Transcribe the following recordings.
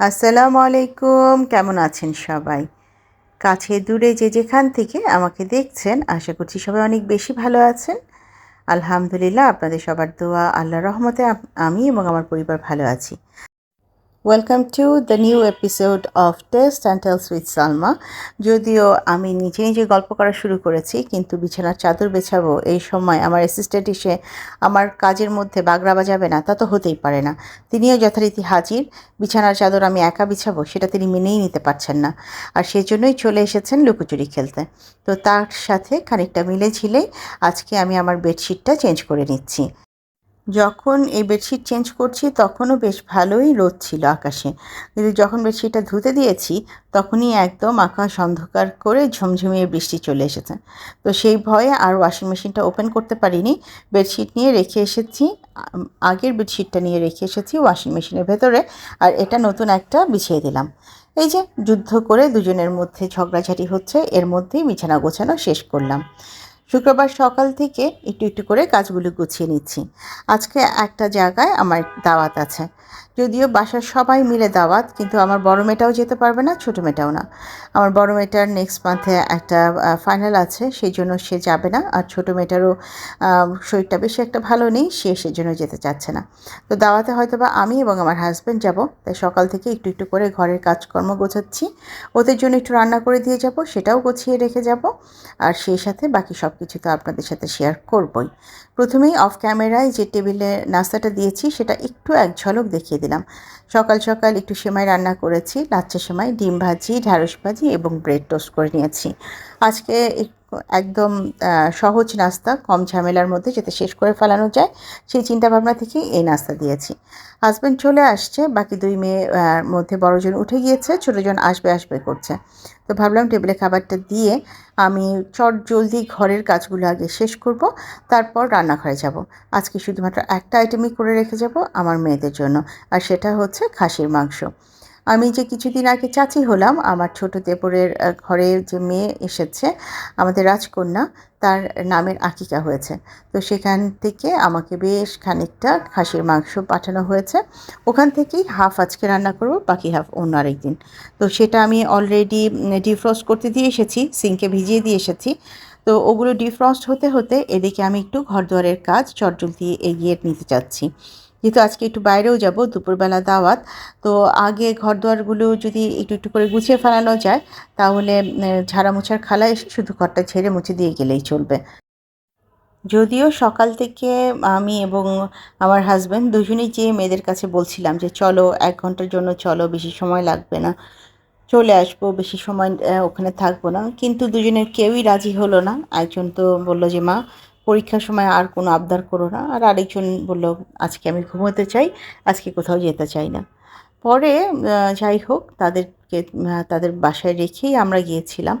আসসালামু আলাইকুম কেমন আছেন সবাই? কাছে দূরে যে যেখান থেকে আমাকে দেখছেন, আশা করছি সবাই অনেক বেশি ভালো আছেন। আলহামদুলিল্লাহ, আপনাদের সবার দোয়া আল্লাহ রহমতে আমি এবং আমার পরিবার ভালো আছি। Welcome to the new episode of taste and tales with Salma যদিও আমি নিজে নিজে গল্প করা শুরু করেছি, কিন্তু বিছানার চাদর বেছাবো এই সময় আমার অ্যাসিস্ট্যান্ট এসে আমার কাজের মধ্যে বাগড়া বাজাবে না, তা তো হতেই পারে না। তিনিও যথারীতি হাজির, বিছানার চাদর আমি একা বিছাবো, সেটা তিনি মেনেই নিতে পারছেন না। আর সেজন্যই চলে এসেছেন লুকোচুরি খেলতে। তো তার সাথে খানিকটা মিলে ঝিলেই আজকে আমি আমার বেডশিটটা চেঞ্জ করে নিচ্ছি। যখন এই বেডশিট চেঞ্জ করছি, তখনও বেশ ভালোই রোদ ছিল আকাশে। কিন্তু যখন বেডশিটটা ধুতে দিয়েছি, তখনই একদম আকাশ অন্ধকার করে ঝমঝমিয়ে বৃষ্টি চলে এসেছে। তো সেই ভয়ে আর ওয়াশিং মেশিনটা ওপেন করতে পারিনি। বেডশিট নিয়ে রেখে এসেছি আগের বেডশিটটা নিয়ে রেখে এসেছি ওয়াশিং মেশিনের ভেতরে, আর এটা নতুন একটা বিছিয়ে দিলাম। এই যে, যুদ্ধ করে দুজনের মধ্যে ঝগড়াঝাটি হচ্ছে, এর মধ্যেই বিছানা গোছানো শেষ করলাম। শুক্রবার সকাল থেকে একটু একটু করে কাজগুলো গুছিয়ে নিচ্ছি। আজকে একটা জায়গায় আমার দাওয়াত আছে। যদিও বাসার সবাই মিলে দাওয়াত, কিন্তু আমার বড় মেয়েটাও যেতে পারবে না, ছোটো মেয়েটাও না। আমার বড় মেয়েটার নেক্সট মান্থে একটা ফাইনাল আছে, সেই জন্য সে যাবে না। আর ছোটো মেয়েটারও শরীরটা বেশি একটা ভালো নেই, সে সেজন্য যেতে চাচ্ছে না। তো দাওয়াতে হয়তো বা আমি এবং আমার হাজব্যান্ড যাব। তাই সকাল থেকে একটু একটু করে ঘরের কাজকর্ম গোছাচ্ছি। ওদের জন্য একটু রান্না করে দিয়ে যাব, সেটাও গুছিয়ে রেখে যাব। আর সেই সাথে বাকি সব কিছু তো আপনাদের সাথে শেয়ার করবই। প্রথমেই অফ ক্যামেরায় যে টেবিলে নাস্তাটা দিয়েছি সেটা একটু এক ঝলক দেখিয়ে দিলাম। সকাল সকাল একটু সেমাই রান্না করেছি লাচ্চা সেমাই ডিম ভাজি ঢ্যাঁড়স ভাজি এবং ব্রেড টোস্ট করে নিয়েছি। আজকে এক- একদম সহজ নাস্তা কম ঝামেলার মধ্যে যাতে শেষ করে ফেলানো যায় সেই চিন্তা ভাবনা থেকেই এই নাস্তা দিয়েছি। হাজব্যান্ড চলে আসছে বাকি দুই মেয়ে আহ, মধ্যে বড়জন উঠে গিয়েছে ছোটোজন আসবে আসবে করছে। তো ভাবলাম টেবিলে খাবারটা দিয়ে আমি চট জলদি ঘরের কাজগুলো আগে শেষ করব, তারপর রান্নাঘরে যাব। আজকে শুধুমাত্র একটা আইটেমই করে রেখে যাব আমার মেয়েদের জন্য, আর সেটা হচ্ছে খাসির মাংস। আমি যে কিছুদিন আগে চাচি হলাম, আমার ছোট দেবরের ঘরে যে মেয়ে এসেছে, আমাদের রাজকন্যা, তার নামের আকিকা হয়েছে। তো সেখান থেকে আমাকে বেশ খানিকটা খাসির মাংস পাঠানো হয়েছে। ওখান থেকেই হাফ আজকে রান্না করব, বাকি হাফ অন্য আরেকদিন। তো সেটা আমি অলরেডি ডিফ্রস্ট করতে দিয়ে এসেছি সিঙ্কে ভিজিয়ে দিয়ে এসেছি। তো ওগুলো ডিফ্রস্ট হতে হতে এদিকে আমি একটু ঘরদুয়ারের কাজ চটজল দিয়ে এগিয়ে নিতে চাচ্ছি। যেহেতু আজকে একটু বাইরেও যাব, দুপুরবেলা দাওয়াত, তো আগে ঘরদুয়ারগুলো যদি একটু একটু করে গুছিয়ে ফেলানো যায়, তাহলে ঝাড়া মোছার খালা এসে শুধু ঘরটা ছেড়ে মুছে দিয়ে গেলেই চলবে। যদিও সকাল থেকে আমি এবং আমার হাজব্যান্ড দুজনেই যেয়ে মেয়েদের কাছে বলছিলাম যে, চলো, এক ঘণ্টার জন্য চলো, বেশি সময় লাগবে না। চলে আসব, বেশি সময় ওখানে থাকব না। কিন্তু দুজনের কেউই রাজি হলো না। একজন তো বলল যে, মা পরীক্ষার সময় আর কোনো আবদার করো না। আর আরেকজন বলল, আজকে আমি ঘুমোতে চাই, আজকে কোথাও যেতে চাই না। পরে যাই হোক, তাদেরকে তাদের বাসায় রেখেই আমরা গিয়েছিলাম।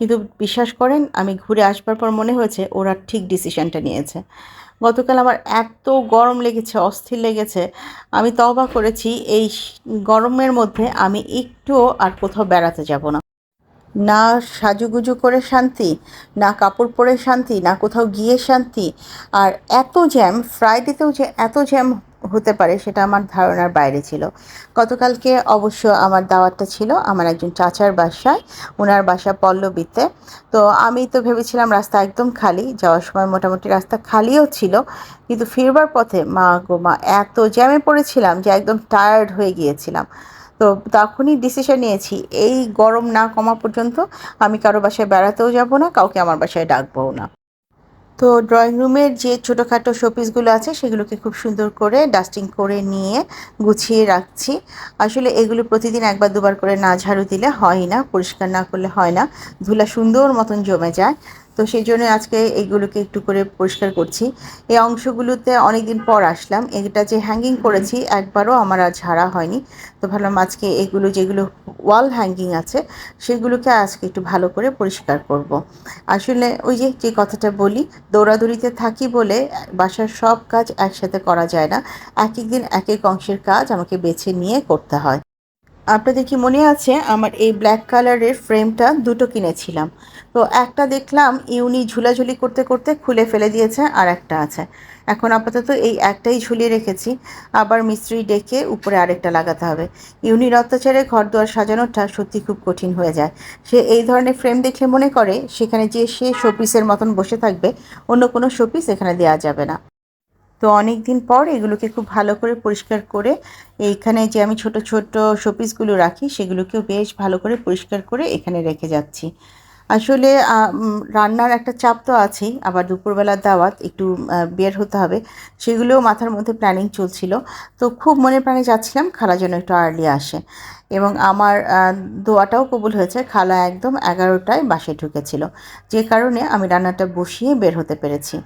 কিন্তু বিশ্বাস করেন, আমি ঘুরে আসবার পর মনে হয়েছে ওরা ঠিক ডিসিশনটা নিয়েছে। গতকাল আমার এত গরম লেগেছে, অস্থির লেগেছে। আমি তবা করেছি, এই গরমের মধ্যে আমি একটুও আর কোথাও বেড়াতে যাব না। না সাজুগুজু করে শান্তি, না কাপড় পরে শান্তি, না কোথাও গিয়ে শান্তি। আর এত জ্যাম, ফ্রাইডেতেও যে এত জ্যাম হতে পারে সেটা আমার ধারণার বাইরে ছিল। গতকালকে অবশ্য আমার দাওয়াতটা ছিল আমার একজন চাচার বাসায় ওনার বাসা পল্লবীতে। তো আমি তো ভেবেছিলাম রাস্তা একদম খালি, যাওয়ার সময় মোটামুটি রাস্তা খালিও ছিল, কিন্তু ফিরবার পথে মা গো, মা, এত জ্যামে পড়েছিলাম যে একদম টায়ার্ড হয়ে গিয়েছিলাম। তো তখনই ডিসিশন নিয়েছি, এই গরম না কমা পর্যন্ত আমি কারও বাসায় বেড়াতেও যাব না, কাউকে আমার বাসায় ডাকবও না। তো ড্রয়িং রুমের যে ছোটোখাটো শোপিসগুলো আছে, সেগুলোকে খুব সুন্দর করে ডাস্টিং করে নিয়ে গুছিয়ে রাখছি। আসলে এগুলো প্রতিদিন একবার দুবার করে না ঝাড়ু দিলে হয় না, পরিষ্কার না করলে হয় না, ধুলা সুন্দর মতন জমে যায়। তো সেই জন্য আজকে এইগুলোকে একটু করে পরিষ্কার করছি। এই অংশগুলোতে অনেকদিন পর আসলাম। এটা যে হ্যাঙ্গিং করেছি একবারও আমার আর ঝাড়া হয়নি। তো ভাবলাম আজকে এগুলো যেগুলো ওয়াল হ্যাঙ্গিং আছে সেগুলোকে আজকে একটু ভালো করে পরিষ্কার করব। আসলে ওই যে যে কথাটা বলি দৌড়াদৌড়িতে থাকি বলে বাসার সব কাজ একসাথে করা যায় না। এক এক দিন এক এক অংশের কাজ আমাকে বেছে নিয়ে করতে হয়। আপনাদের কি মনে আছে আমার এই ব্ল্যাক কালারের ফ্রেমটা দুটো কিনেছিলাম? তো একটা দেখলাম ইউনি ঝুলাঝুলি করতে করতে খুলে ফেলে দিয়েছে, আর একটা আছে। এখন আপাতত এই একটাই ঝুলিয়ে রেখেছি। আবার মিস্ত্রি ডেকে উপরে আরেকটা লাগাতে হবে। ইউনির অত্যাচারে ঘর দুয়ার সাজানোটা সত্যি খুব কঠিন হয়ে যায়। সে এই ধরনের ফ্রেম দেখলে মনে করে, সেখানে যে সে শোপিসের মতন বসে থাকবে, অন্য কোনো শোপিস এখানে দেওয়া যাবে না। তো অনেক দিন পর এগুলোকে খুব ভালো করে পরিষ্কার করে এইখানে যে আমি ছোট ছোট শোপিসগুলো রাখি সেগুলোকেও বেশ ভালো করে পরিষ্কার করে এখানে রেখে যাচ্ছি। আসলে রান্নার একটা চাপ তো আছেই, আবার দুপুরবেলার দাওয়াত একটু বের হতে হবে, সেগুলোও মাথার মধ্যে প্ল্যানিং চলছিল। তো খুব মনে প্রাণে যাচ্ছিলাম, খালা যেন একটু আর্লি আসে। এবং আমার দোয়াটাও কবুল হয়েছে, খালা একদম এগারোটায় বাসে ঢুকেছিল। যে কারণে আমি রান্নাটা বসিয়ে বের হতে পেরেছি।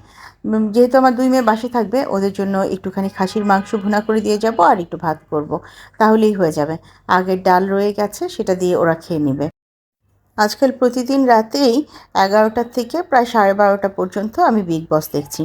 যেহেতু আমার দুই মেয়ে বাসে থাকবে, ওদের জন্য একটুখানি খাসির মাংস ভুনা করে দিয়ে যাব আর একটু ভাত করব। তাহলেই হয়ে যাবে। আগের ডাল রয়ে গেছে, সেটা দিয়ে ওরা খেয়ে নেবে। আজকাল প্রতিদিন রাতেই এগারোটার থেকে প্রায় সাড়ে বারোটা পর্যন্ত আমি বিগ বস দেখছি।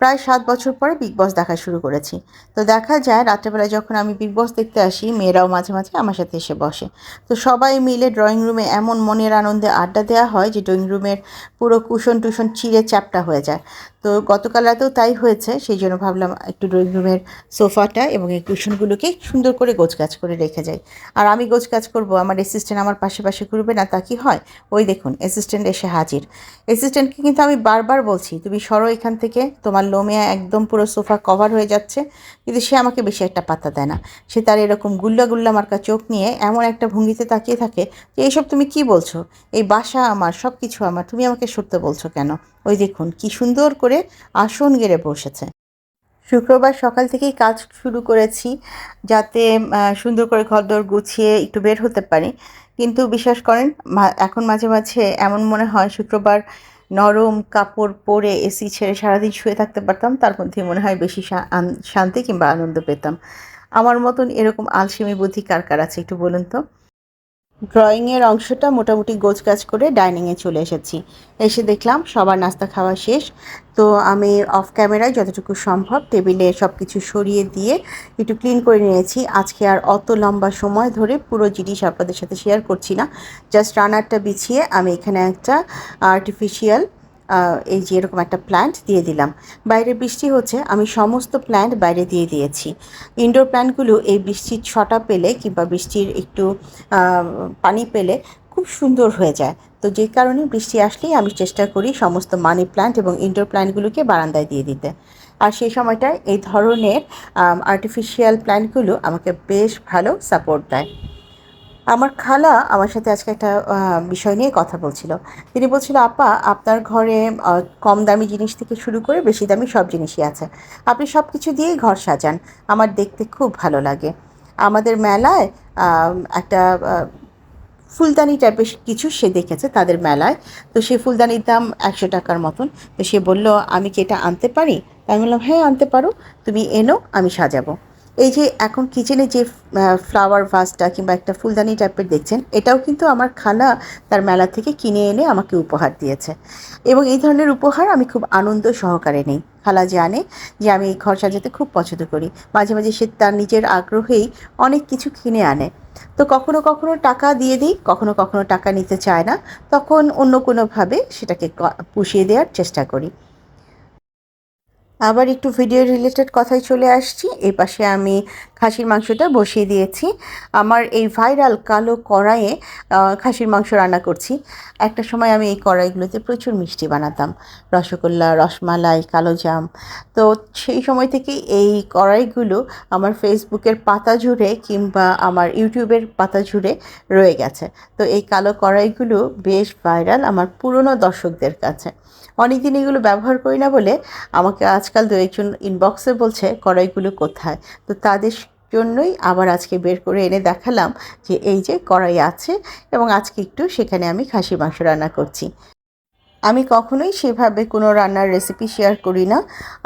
প্রায় সাত বছর পরে বিগ বস দেখা শুরু করেছি। তো দেখা যায় রাত্রেবেলায় যখন আমি বিগ বস দেখতে আসি, মেয়েরাও মাঝে মাঝে আমার সাথে এসে বসে। তো সবাই মিলে ড্রয়িং রুমে এমন মনের আনন্দে আড্ডা দেওয়া হয় যে ড্রয়িং রুমের পুরো কুশন টুশন চিড়ে চ্যাপটা হয়ে যায়। তো গতকাল রাতেও তাই হয়েছে, সেই জন্য ভাবলাম একটু ড্রয়িং রুমের সোফাটা এবং এই কুশনগুলোকে সুন্দর করে গোছগাছ করে রেখে যাই। আর আমি গোছগাছ করব, আমার অ্যাসিস্ট্যান্ট আমার পাশে পাশে ঘুরবে না, তা কি হয়? ওই দেখুন অ্যাসিস্ট্যান্ট এসে হাজির। অ্যাসিস্ট্যান্টকে কিন্তু আমি বারবার বলছি, তুমি সরো এখান থেকে, তোমার লোমে একদম পুরো সোফা কভার হয়ে যাচ্ছে, কিন্তু সে আমাকে বেশি একটা পাত্তা দেয় না। সে তার এরকম গুল্লা গুল্লা মার্কা চোখ নিয়ে এমন একটা ভঙ্গিতে তাকিয়ে থাকে যে, এইসব তুমি কি বলছো? এই বাসা আমার সব কিছু আমার, তুমি আমাকে সরতে বলছো কেন? ওই দেখুন, কি সুন্দর করে আসন গেড়ে বসেছে। শুক্রবার সকাল থেকেই কাজ শুরু করেছি যাতে সুন্দর করে ঘরদোর গুছিয়ে একটু বের হতে পারি। কিন্তু বিশ্বাস করেন এখন মাঝে মাঝে এমন মনে হয় শুক্রবার নরম কাপড় পরে এসি ছেড়ে সারাদিন শুয়ে থাকতে পারতাম, তার মধ্যে মনে হয় বেশি শান্তি কিংবা আনন্দ পেতাম। আমার মতন এরকম আলসেমি বুদ্ধি কার কার আছে একটু বলুন তো? ড্রয়িংয়ের অংশটা মোটামুটি গোছ গাছ করে ডাইনিংয়ে চলে এসেছি। এসে দেখলাম সবার নাস্তা খাওয়া শেষ। তো আমি অফ ক্যামেরায় যতটুকু সম্ভব টেবিলে সব কিছু সরিয়ে দিয়ে একটু ক্লিন করে নিয়েছি। আজকে আর অত লম্বা সময় ধরে পুরো জিনিস আপনাদের সাথে শেয়ার করছি না। জাস্ট রানারটা বিছিয়ে আমি এখানে একটা আর্টিফিশিয়াল এই যে এরকম একটা প্ল্যান্ট দিয়ে দিলাম। বাইরে বৃষ্টি হচ্ছে, আমি সমস্ত প্ল্যান্ট বাইরে দিয়ে দিয়েছি। ইনডোর প্ল্যান্টগুলো এই বৃষ্টির ছটা পেলে কিংবা বৃষ্টির একটু পানি পেলে খুব সুন্দর হয়ে যায়। তো যে কারণে বৃষ্টি আসলেই আমি চেষ্টা করি সমস্ত মানি প্ল্যান্ট এবং ইনডোর প্ল্যান্টগুলোকে বারান্দায় দিয়ে দিতে। আর সেই সময়টায় এই ধরনের আর্টিফিশিয়াল প্ল্যান্টগুলো আমাকে বেশ ভালো সাপোর্ট দেয়। আমার খালা আমার সাথে আজকে একটা বিষয় নিয়ে কথা বলছিল। তিনি বলছিল, আপা, আপনার ঘরে কম দামি জিনিস থেকে শুরু করে বেশি দামি সব জিনিসই আছে। আপনি সব কিছু দিয়েই ঘর সাজান। আমার দেখতে খুব ভালো লাগে। আমাদের মেলায় একটা ফুলদানি টাইপের কিছু সে দেখেছে তাদের মেলায়। তো সে ফুলদানির দাম একশো টাকার মতন। তো সে বলল, আমি কি এটা আনতে পারি? আমি বললাম হ্যাঁ আনতে পারো। তুমি এনো, আমি সাজাবো। এই যে এখন কিচেনে যে ফ্লাওয়ার ভাসটা কিংবা একটা ফুলদানি টাইপের দেখছেন, এটাও কিন্তু আমার খালা তার মেলা থেকে কিনে এনে আমাকে উপহার দিয়েছে। এবং এই ধরনের উপহার আমি খুব আনন্দ সহকারে নেই। খালা জানে যে আমি ঘর সাজাতে খুব পছন্দ করি। মাঝে মাঝে সে তার নিজের আগ্রহেই অনেক কিছু কিনে আনে। তো কখনো কখনো টাকা দিয়ে দিই, কখনো কখনো টাকা নিতে চায় না। তখন অন্য কোনোভাবে সেটাকে পুষিয়ে দেওয়ার চেষ্টা করি। আবার একটু ভিডিও রিলেটেড কথায় চলে আসছি। এই পাশে আমি খাসির মাংসটা বসিয়ে দিয়েছি। আমার এই ভাইরাল কালো কড়াইয়ে খাসির মাংস রান্না করছি। একটা সময় আমি এই কড়াইগুলোতে প্রচুর মিষ্টি বানাতাম। রসগোল্লা, রসমালাই, কালো জাম। তো সেই সময় থেকে এই কড়াইগুলো আমার ফেসবুকের পাতা জুড়ে কিংবা আমার ইউটিউবের পাতা জুড়ে রয়ে গেছে। তো এই কালো কড়াইগুলো বেশ ভাইরাল আমার পুরনো দর্শকদের কাছে। অনেক দিন এগুলো ব্যবহার করি না বলে আমাকে আজকাল দু একজন ইনবক্সে বলছে, কড়াইগুলো কোথায়? তো তাদের জন্যই আবার আজকে বের করে এনে দেখালাম যে, এই যে কড়াই আছে এবং আজকে একটু সেখানে আমি খাসি মাংস রান্না করছি। আমি কখনোই সেভাবে কোনো রান্নার রেসিপি শেয়ার করি না।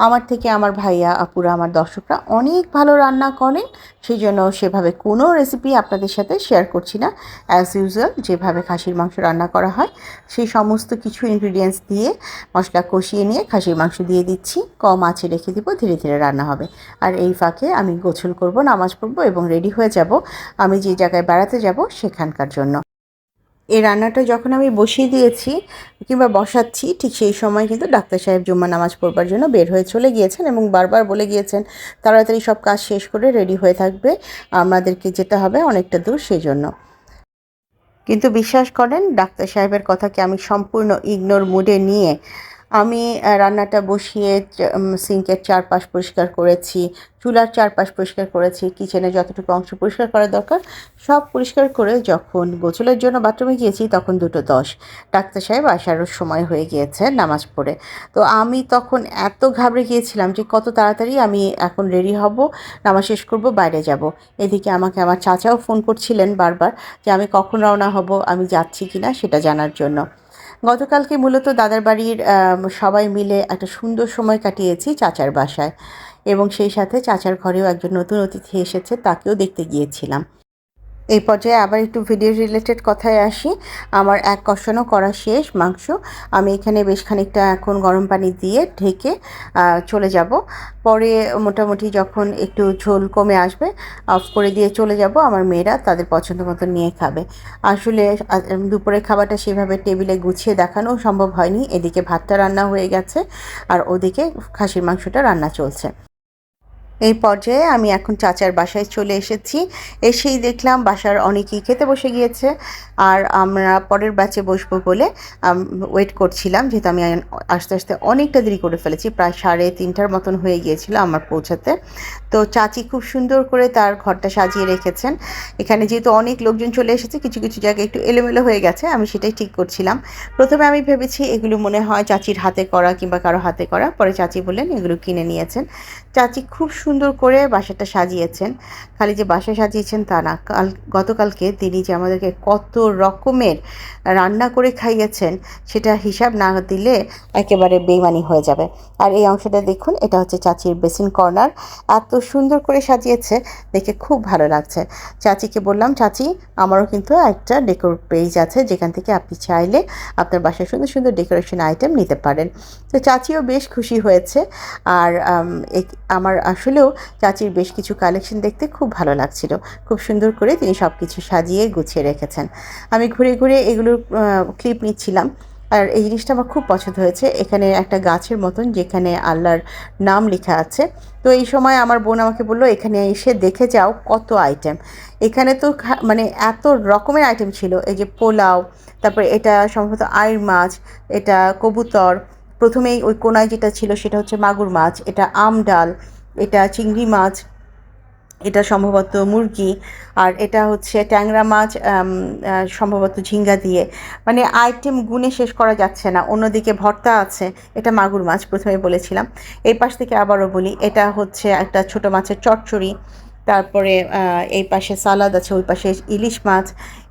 আমার থেকে আমার ভাইয়া, আপুরা, আমার দর্শকরা অনেক ভালো রান্না করেন সেই জন্য সেভাবে কোনো রেসিপি আপনাদের সাথে শেয়ার করছি না। অ্যাজ ইউজুয়াল যেভাবে খাসির মাংস রান্না করা হয়, সেই সমস্ত কিছু ইনগ্রিডিয়েন্টস দিয়ে মশলা কষিয়ে নিয়ে খাসির মাংস দিয়ে দিচ্ছি। কম আঁচে রেখে দিব, ধীরে ধীরে রান্না হবে। আর এই ফাঁকে আমি গোছল করব, নামাজ পড়ব এবং রেডি হয়ে যাব। আমি যে জায়গায় বেড়াতে যাব, সেখানকার জন্য। এই রান্নাটা যখন আমি বসিয়ে দিয়েছি কিংবা বসাচ্ছি, ঠিক সেই সময় কিন্তু ডাক্তার সাহেব জুম্মা নামাজ পড়বার জন্য বের হয়ে চলে গিয়েছেন এবং বারবার বলে গিয়েছেন, তাড়াতাড়ি সব কাজ শেষ করে রেডি হয়ে থাকবে, আমাদেরকে যেতে হবে অনেকটা দূর সেই জন্য কিন্তু বিশ্বাস করেন, ডাক্তার সাহেবের কথাকে আমি সম্পূর্ণ ইগনোর মুডে নিয়ে আমি রান্নাটা বসিয়ে সিঙ্কের চারপাশ পরিষ্কার করেছি, চুলার চারপাশ পরিষ্কার করেছি, কিচেনে যতটুকু অংশ পরিষ্কার করা দরকার, সব পরিষ্কার করে যখন গোছলের জন্য বাথরুমে গিয়েছি, তখন দুটো দশ। ডাক্তার সাহেব আসারও সময় হয়ে গিয়েছে নামাজ পড়ে। তো আমি তখন এত ঘাবড়ে গিয়েছিলাম যে কত তাড়াতাড়ি আমি এখন রেডি হব, নামাজ শেষ করব, বাইরে যাব। এদিকে আমাকে আমার চাচাও ফোন করছিলেন বারবার যে আমি কখন রওনা হব, আমি যাচ্ছি কি না সেটা জানার জন্য। গতকালকে মূলত দাদার বাড়ির সবাই মিলে একটা সুন্দর সময় কাটিয়েছি চাচার বাসায় এবং সেই সাথে চাচার ঘরেও একজন নতুন অতিথি এসেছে, তাকেও দেখতে গিয়েছিলাম। এই পর্যায়ে আবার একটু ভিডিও রিলেটেড কথায় আসি। আমার এক কষানো করা শেষ মাংস। আমি এখানে বেশ খানিকটা এখন গরম পানি দিয়ে ঢেকে চলে যাব। পরে মোটামুটি যখন একটু ঝোল কমে আসবে অফ করে দিয়ে চলে যাব। আমার মেয়েরা তাদের পছন্দ মতো নিয়ে খাবে। আসলে দুপুরের খাবারটা সেভাবে টেবিলে গুছিয়ে দেখানো সম্ভব হয়নি। এদিকে ভাতটা রান্না হয়ে গেছে। আর ওদিকে খাসির মাংসটা রান্না চলছে। এই পর্যায়ে আমি এখন চাচার বাসায় চলে এসেছি। এসেই দেখলাম বাসার অনেকেই খেতে বসে গিয়েছে। আর আমরা পরের ব্যাচে বসবো বলে ওয়েট করছিলাম যেহেতু আমি আস্তে আস্তে অনেকটা দেরি করে ফেলেছি। প্রায় সাড়ে তিনটার মতন হয়ে গিয়েছিল আমার পৌঁছাতে। তো চাচি খুব সুন্দর করে তার ঘরটা সাজিয়ে রেখেছেন। এখানে যেহেতু অনেক লোকজন চলে এসেছে, কিছু কিছু জায়গায় একটু এলোমেলো হয়ে গেছে, আমি সেটাই ঠিক করছিলাম। প্রথমে আমি ভেবেছি এগুলো মনে হয় চাচির হাতে করা কিংবা কারও হাতে করা। পরে চাচি বললেন এগুলো কিনে নিয়েছেন। চাচি খুব সুন্দর করে বাসাটা সাজিয়েছেন। খালি যে বাসা সাজিয়েছেন তা না। কাল, গতকালকে তিনি যে আমাদেরকে কত রকমের রান্না করে খাইয়েছেন, সেটা হিসাব না দিলে একেবারে বেইমানি হয়ে যাবে। আর এই অংশটা দেখুন, এটা হচ্ছে চাচির বেসিন কর্নার। এত সুন্দর করে সাজিয়েছে, দেখে খুব ভালো লাগছে। চাচিকে বললাম, চাচি, আমারও কিন্তু একটা ডেকোর পেজ আছে, যেখান থেকে আপনি চাইলে আপনার বাসায় সুন্দর সুন্দর ডেকোরেশন আইটেম নিতে পারেন। তো চাচিও বেশ খুশি হয়েছে। আর আমার আসলেও চাচির বেশ কিছু কালেকশন দেখতে খুব ভালো লাগছিল। খুব সুন্দর করে তিনি সব কিছু সাজিয়ে গুছিয়ে রেখেছেন। আমি ঘুরে ঘুরে এগুলোর ক্লিপ নিচ্ছিলাম। আর এই জিনিসটা আমার খুব পছন্দ হয়েছে। এখানে একটা গাছের মতন যেখানে আল্লাহর নাম লেখা আছে। তো এই সময় আমার বোন আমাকে বলল, এখানে এসে দেখে যাও কত আইটেম এখানে তো মানে এত রকমের আইটেম ছিল। এই যে পোলাও, তারপরে এটা সম্ভবত আয়ের মাছ, এটা কবুতর। প্রথমেই ওই কোনায় যেটা ছিল সেটা হচ্ছে মাগুর মাছ, এটা আম ডাল এটা চিংড়ি মাছ, এটা সম্ভবত মুরগি, আর এটা হচ্ছে ট্যাংরা মাছ সম্ভবত ঝিঙ্গা দিয়ে। মানে আইটেম গুনে শেষ করা যাচ্ছে না, অন্যদিকে ভর্তা আছে, এটা মাগুর মাছ প্রথমে বলেছিলাম। এই পাশ থেকে আবারও বলি, এটা হচ্ছে একটা ছোট মাছের চচ্চড়ি, তারপরে এই পাশে সালাদ আছে, ওই পাশে ইলিশ মাছ,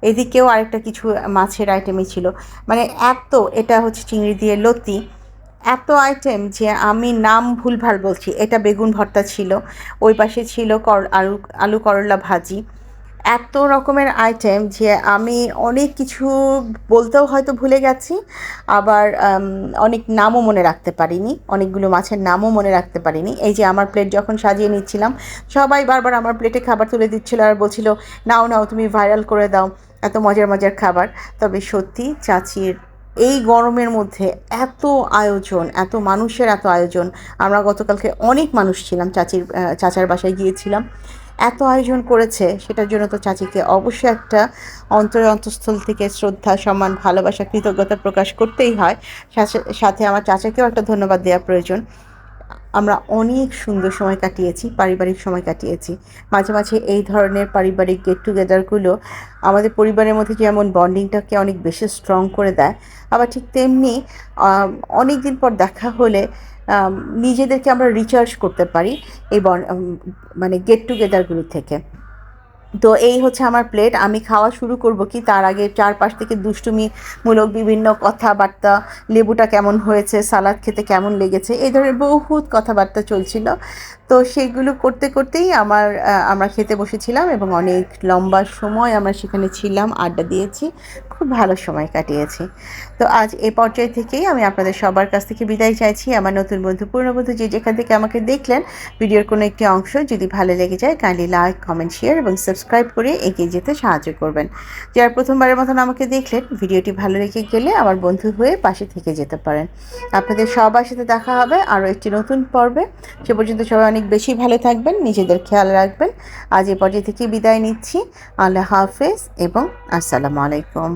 এদিকেও আরেকটা কিছু মাছের আইটেমই ছিল। মানে এক তো এটা হচ্ছে চিংড়ি দিয়ে লতি এত আইটেম যে আমি নাম ভুলভাল বলছি। এটা বেগুন ভর্তা ছিল, ওই পাশে ছিল কর আলু আলু করলা ভাজি। এত রকমের আইটেম যে আমি অনেক কিছু বলতেও হয়তো ভুলে গেছি, আবার অনেক নামও মনে রাখতে পারিনি, অনেকগুলো মাছের নামও মনে রাখতে পারিনি। এই যে আমার প্লেট যখন সাজিয়ে নিচ্ছিলাম, সবাই বারবার আমার প্লেটে খাবার তুলে দিচ্ছিল আর বলছিল, নাও নাও, তুমি ভাইরাল করে দাও, এত মজার মজার খাবার। তবে সত্যি, চাচির এই গরমের মধ্যে এত আয়োজন, এত মানুষের এত আয়োজন। আমরা গতকালকে অনেক মানুষ ছিলাম, চাচির চাচার বাসায় গিয়েছিলাম। এত আয়োজন করেছে, সেটার জন্য তো চাচিকে অবশ্যই একটা অন্তর অন্তঃস্থল থেকে শ্রদ্ধা, সম্মান, ভালোবাসা, কৃতজ্ঞতা প্রকাশ করতেই হয়। সাথে আমার চাচাকেও একটা ধন্যবাদ দেওয়া প্রয়োজন। আমরা অনেক সুন্দর সময় কাটিয়েছি, পারিবারিক সময় কাটিয়েছি। মাঝে মাঝে এই ধরনের পারিবারিক গেট টুগেদারগুলো আমাদের পরিবারের মধ্যে যেমন বন্ডিংটাকে অনেক বেশি স্ট্রং করে দেয়, আবার ঠিক তেমনি অনেক দিন পর দেখা হলে নিজেদেরকে আমরা রিচার্জ করতে পারি এই মানে গেট টুগেদারগুলি থেকে। তো এই হচ্ছে আমার প্লেট আমি খাওয়া শুরু করব কি? তার আগে চারপাশ থেকে দুষ্টুমিমূলক বিভিন্ন কথাবার্তা, লেবুটা কেমন হয়েছে, সালাদ খেতে কেমন লেগেছে, এই ধরনের বহুত কথাবার্তা চলছিল। তো সেগুলো করতে করতেই আমার আমরা খেতে বসেছিলাম এবং অনেক লম্বা সময় আমরা সেখানে ছিলাম, আড্ডা দিয়েছি। খুব ভালো সময় কাটিয়েছি। তো আজ এ পর্যায় থেকেই আমি আপনাদের সবার কাছ থেকে বিদায় চাইছি। আমার নতুন বন্ধু পুরনো বন্ধু যে যেখান থেকে আমাকে দেখলেন, ভিডিওর কোনো একটি অংশ যদি ভালো লেগে যায় কাইন্ডলি লাইক কমেন্ট শেয়ার এবং সাবস্ক্রাইব করে এগিয়ে যেতে সাহায্য করবেন। যারা প্রথমবারের মতন আমাকে দেখলেন, ভিডিওটি ভালো লেগে গেলে আমার বন্ধু হয়ে পাশে থেকে যেতে পারেন। আপনাদের সবার সাথে দেখা হবে আরও একটি নতুন পর্বে। সে পর্যন্ত সবাই অনেক বেশি ভালো থাকবেন, নিজেদের খেয়াল রাখবেন। আজ এ পর্যায়ে থেকে বিদায় নিচ্ছি। আল্লাহ হাফেজ এবং আসসালামু আলাইকুম।